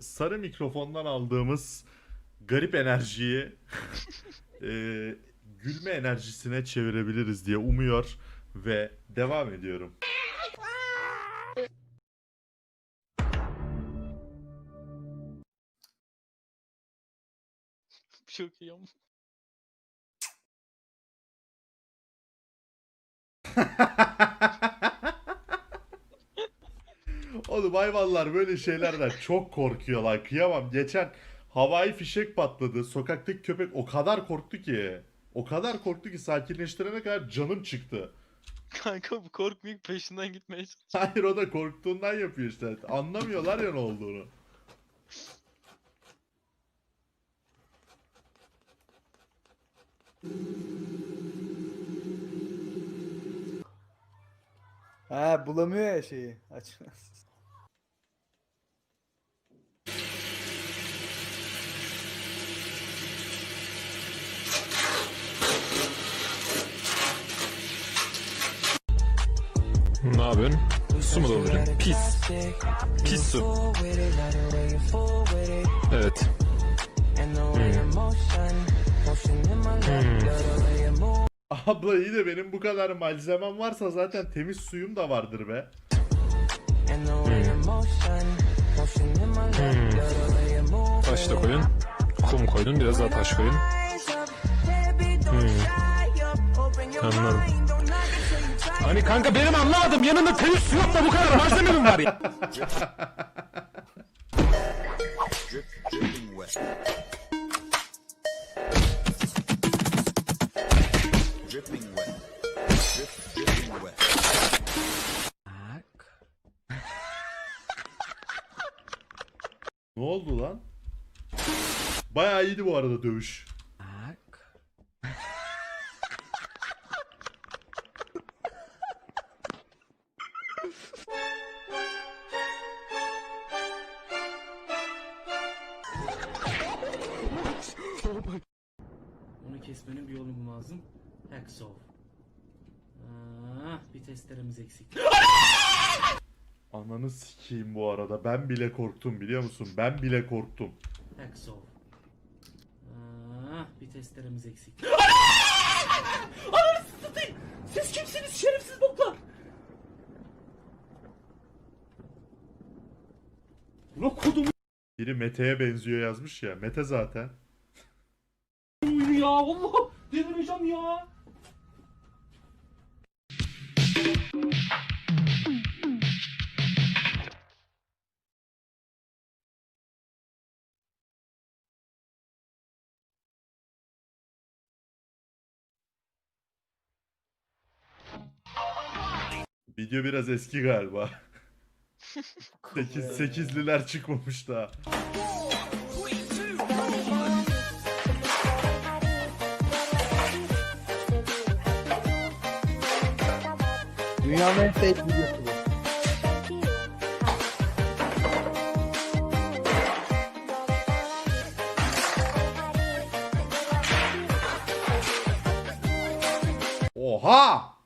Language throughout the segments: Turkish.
sarı mikrofondan aldığımız garip enerjiyi e, gülme enerjisine çevirebiliriz diye umuyor ve devam ediyorum. Çok iyi ama. Oğlum hayvanlar böyle şeylerden çok korkuyorlar. Kıyamam. Geçen havai fişek patladı. Sokaktaki köpek o kadar korktu ki. O kadar korktu ki sakinleştirene kadar canım çıktı. Kanka bu korkmayıp peşinden gitmeye çalışıyor. Hayır o da korktuğundan yapıyor işte. Anlamıyorlar ya ne olduğunu. Ha bulamıyor ya şeyi. Aç. Ne yapıyorsun? Su mu dolduruyorsun? Pis. Pis su. Evet. Abla iyi de benim bu kadar malzemem varsa zaten temiz suyum da vardır be. Taş da koyun. Kum koydun. Biraz daha taş koyun. Anladım. Hani kanka benim anlamadım. Yanında su yok da bu kadar malzeme mi var ya? Ne oldu lan? Bayağı iyiydi bu arada dövüş. Onu kesmenin bir yolu lazım. Hacksaw. Ah, bir testeremiz eksik. Ananı sikeyim bu arada. Ben bile korktum biliyor musun? Ben bile korktum. Hacksaw. Ah, bir testeremiz eksik. Ulan kodum Biri Mete'ye benziyor yazmış ya. Mete zaten. ya Allah delireceğim ya. Video biraz eski galiba. 8 8'liler çıkmamış daha. Dünyanın en fake videosu bu. Oha!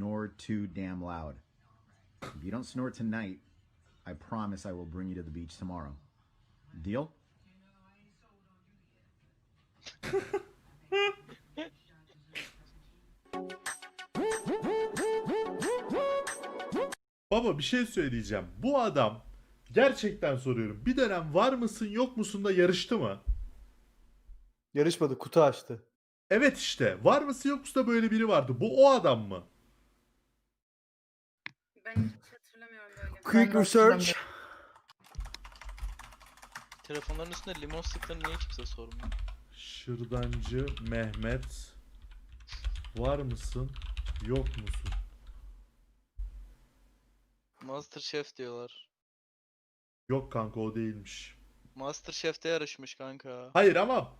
Snore too damn loud. If you don't snore tonight, I promise I will bring you to the beach tomorrow. Deal? Baba bir şey söyleyeceğim. Bu adam gerçekten soruyorum. Bir dönem var mısın yok musun da yarıştı mı? Yarışmadı kutu açtı. Evet işte. Var mısın yok musun da böyle biri vardı. Bu o adam mı? Ben hiç hatırlamıyorum böyle. Quick research. Telefonların üstünde limon sıktığını niye kimse sormuyor? Şırdancı Mehmet. Var mısın? Yok musun? Masterchef diyorlar. Yok kanka o değilmiş. Masterchef'te yarışmış kanka. Hayır ama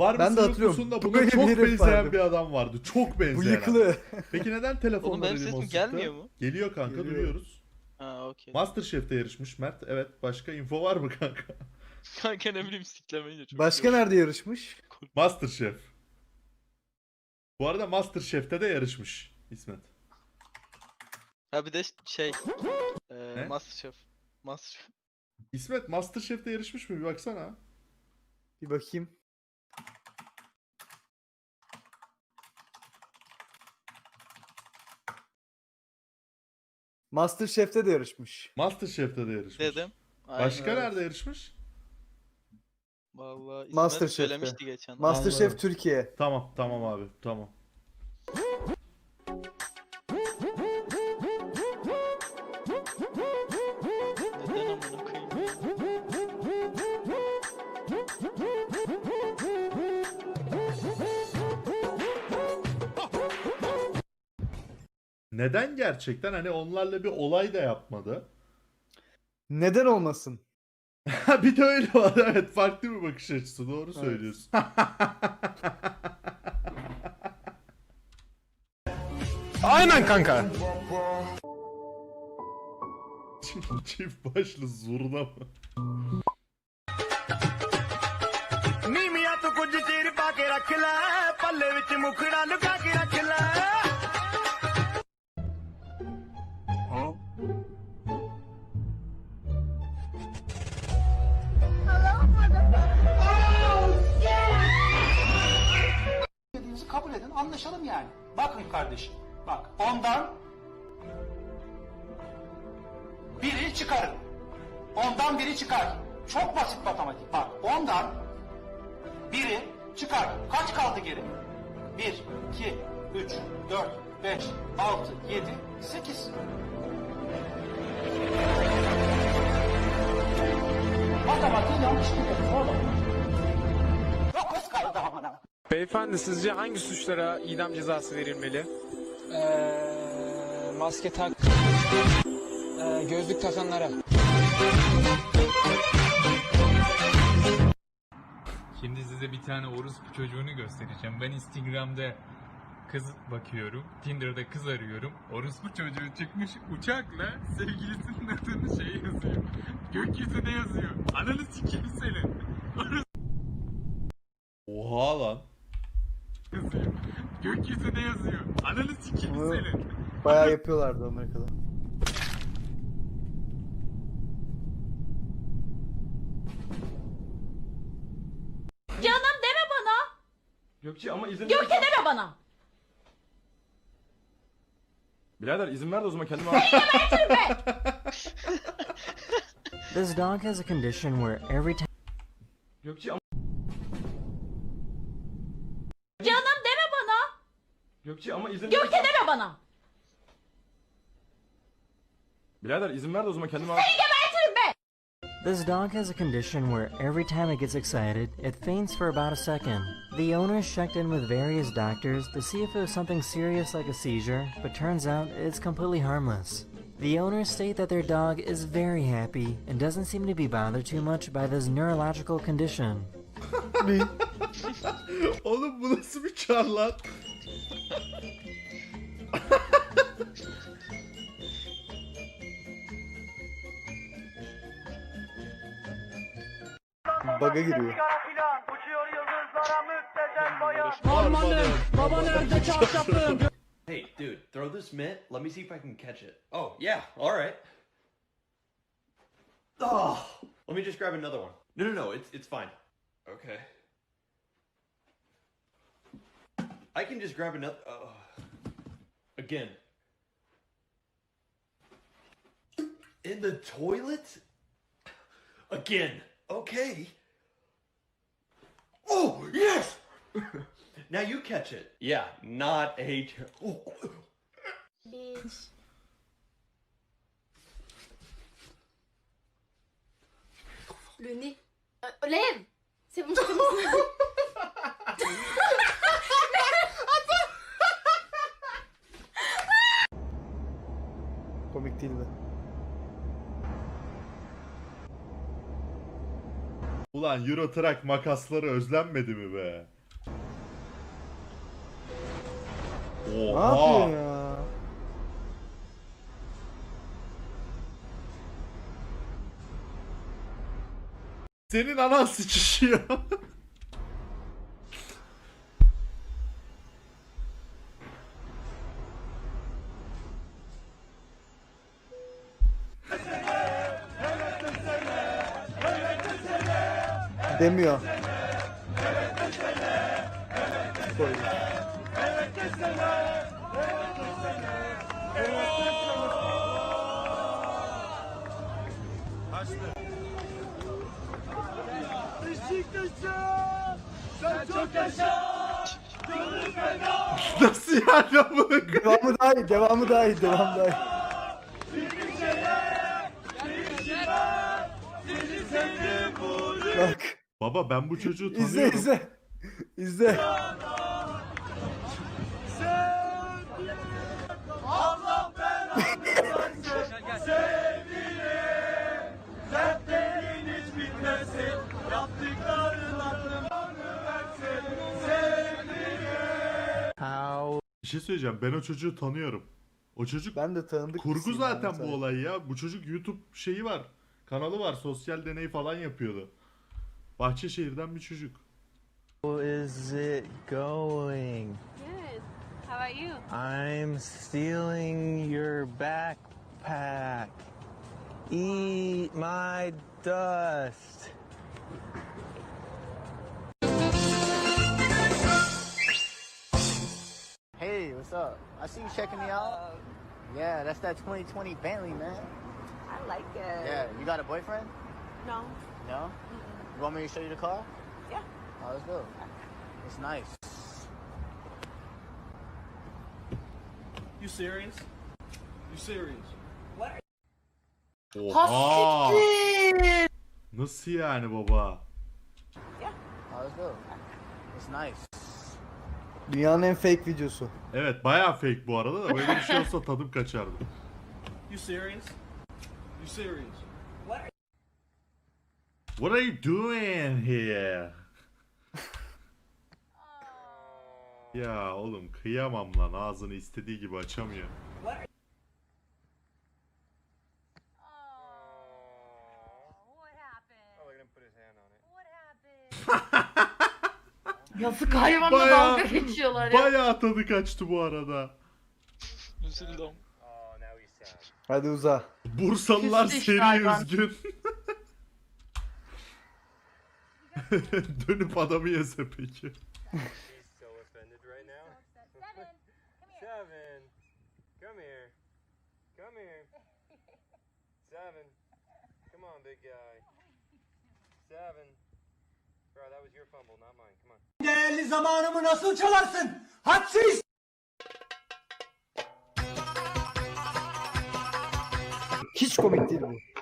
Var Ben de hatırlıyorum. da Bu buna çok benzeyen vardı. bir adam vardı. Çok benzeyen. Bu yıkılı. Peki neden telefonla Oğlum benim sesim gelmiyor mu? Geliyor kanka Geliyor. duyuyoruz. Ha okey. Masterchef'te yarışmış Mert. Evet başka info var mı kanka? Kanka ne bileyim siklemeyince çok Başka iyi nerede yarışmış? Masterchef. Bu arada Masterchef'te de yarışmış İsmet. Ha bir de şey. Ne? Eee Masterchef. Masterchef. İsmet Masterchef'te yarışmış mı bir baksana. Bir bakayım. Masterchef'te de yarışmış. Masterchef'te de yarışmış. Dedim. Aynen. Başka Evet. nerede yarışmış? Vallahi İsmet Masterchef'te. söylemişti geçen. Masterchef Anladım. Türkiye. Tamam tamam abi tamam. Neden gerçekten hani onlarla bir olay da yapmadı? Neden olmasın? Ha bir de öyle var evet farklı bir bakış açısı doğru söylüyorsun. Aynen kanka. Çift başlı zurna mı? ਨੀਮੀਆਂ ਤੂੰ ਕੁਝ ਚਿਰ ਪਾ ਕੇ ਰੱਖ ਲੈ ਪੱਲੇ ਵਿੱਚ ਮੁਖੜਾ ਲੁਕਾ ਕੇ Bakın kardeşim, bak ondan biri çıkarın. Ondan biri çıkar. Çok basit matematik. Bak ondan biri çıkar. Kaç kaldı geri? 1, 2, 3, 4, 5, 6, 7, 8. Matematiği yanlış biliyoruz oğlum. 9 kaldı amına. Beyefendi sizce hangi suçlara idam cezası verilmeli? Ee, maske tak, Ee, gözlük takanlara. Şimdi size bir tane orospu çocuğunu göstereceğim. Ben Instagram'da kız bakıyorum. Tinder'da kız arıyorum. Orospu çocuğu çıkmış uçakla sevgilisinin adını şey yazıyor. Gökyüzüne yazıyor. Ananı sikeyim senin lan. Yazıyor. Gökyüzüne yazıyor. Ananı sikeyim senin. Bayağı yapıyorlardı Amerika'da. Canım deme bana. Gökçe ama izin Gökçe deme bana. Birader izin ver de o zaman kendime This dog has a condition where every time Gökçe ama izin Gökçe deme bana. Birader izin ver de o zaman kendime Gebertirim be. This dog has a condition where every time it gets excited, it faints for about a second. The owners checked in with various doctors to see if it was something serious like a seizure, but turns out it's completely harmless. The owners state that their dog is very happy and doesn't seem to be bothered too much by this neurological condition. Oğlum bu nasıl bir çar Bug'a giriyor. Hey, dude, throw this mitt. Let me see if I can catch it. Oh, yeah, all right. Oh, let me just grab another one. No, no, no, it's it's fine. Okay. I can just grab another. Oh. Again. In the toilet? Again. Okay. Oh, yes! now you catch it. Yeah, not a. Oh. Bir. Le nez. Euh, lève C'est bon, c'est bon. Komik değildi. Ulan Euro Truck makasları özlenmedi mi be? Ne Oha. yapıyor ya? Senin anan sıçışıyor. Demiyor. Koy. Nasıl yani koyayım? Devamı daha iyi, devamı daha iyi, devamı daha iyi. Baba ben bu çocuğu izle tanıyorum. izle. İzle. Bir şey söyleyeceğim. Ben o çocuğu tanıyorum. O çocuk Ben de tanıdık. kurgu zaten bu olay ya. Bu çocuk YouTube şeyi var. Kanalı var. Sosyal deney falan yapıyordu. Bahçeşehir'den bir çocuk. is it going? Good. How about you? I'm stealing your backpack. Eat my dust. Hey, what's up? I see you checking me out. Yeah, that's that 2020 Bentley, man. I like it. Yeah, you got a boyfriend? No. No? You want me to show you the car? Yeah. Oh, let's go. It's nice. You serious? You serious? Oha! Nasıl yani baba? Oh, let's go. It's nice. Dünyanın en fake videosu. Evet bayağı fake bu arada da böyle bir şey olsa tadım kaçardı. You serious? You serious? What are you doing here? ya oğlum kıyamam lan ağzını istediği gibi açamıyor. Yazık hayvanla Bayağı- dalga geçiyorlar ya. Bayağı tadı kaçtı bu arada. Üzüldüm. Hadi uza. Bursalılar Küstü işte seri hayvan. üzgün. Dönüp adamı yese peki. so offended right now. Seven, come here. Come here. Seven, come on, big guy. Seven. Bro, that was your fumble, not mine. Come on. Değerli zamanımı nasıl çalarsın? Hadsiz! Hiç komik değil bu.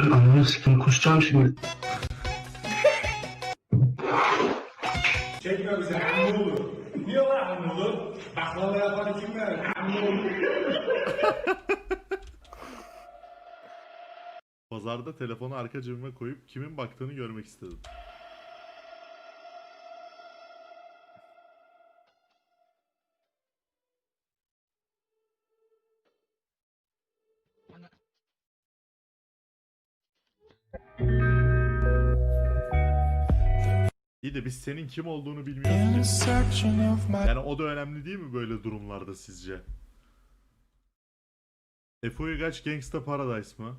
Ananı sikim kusacağım şimdi. Çekme bize olur. Niye lan olur? Baklava yapan kimler? Ne olur? Pazarda telefonu arka cebime koyup kimin baktığını görmek istedim. İyi de biz senin kim olduğunu bilmiyoruz. Yani o da önemli değil mi böyle durumlarda sizce? Efe Uygaç Gangsta Paradise mı?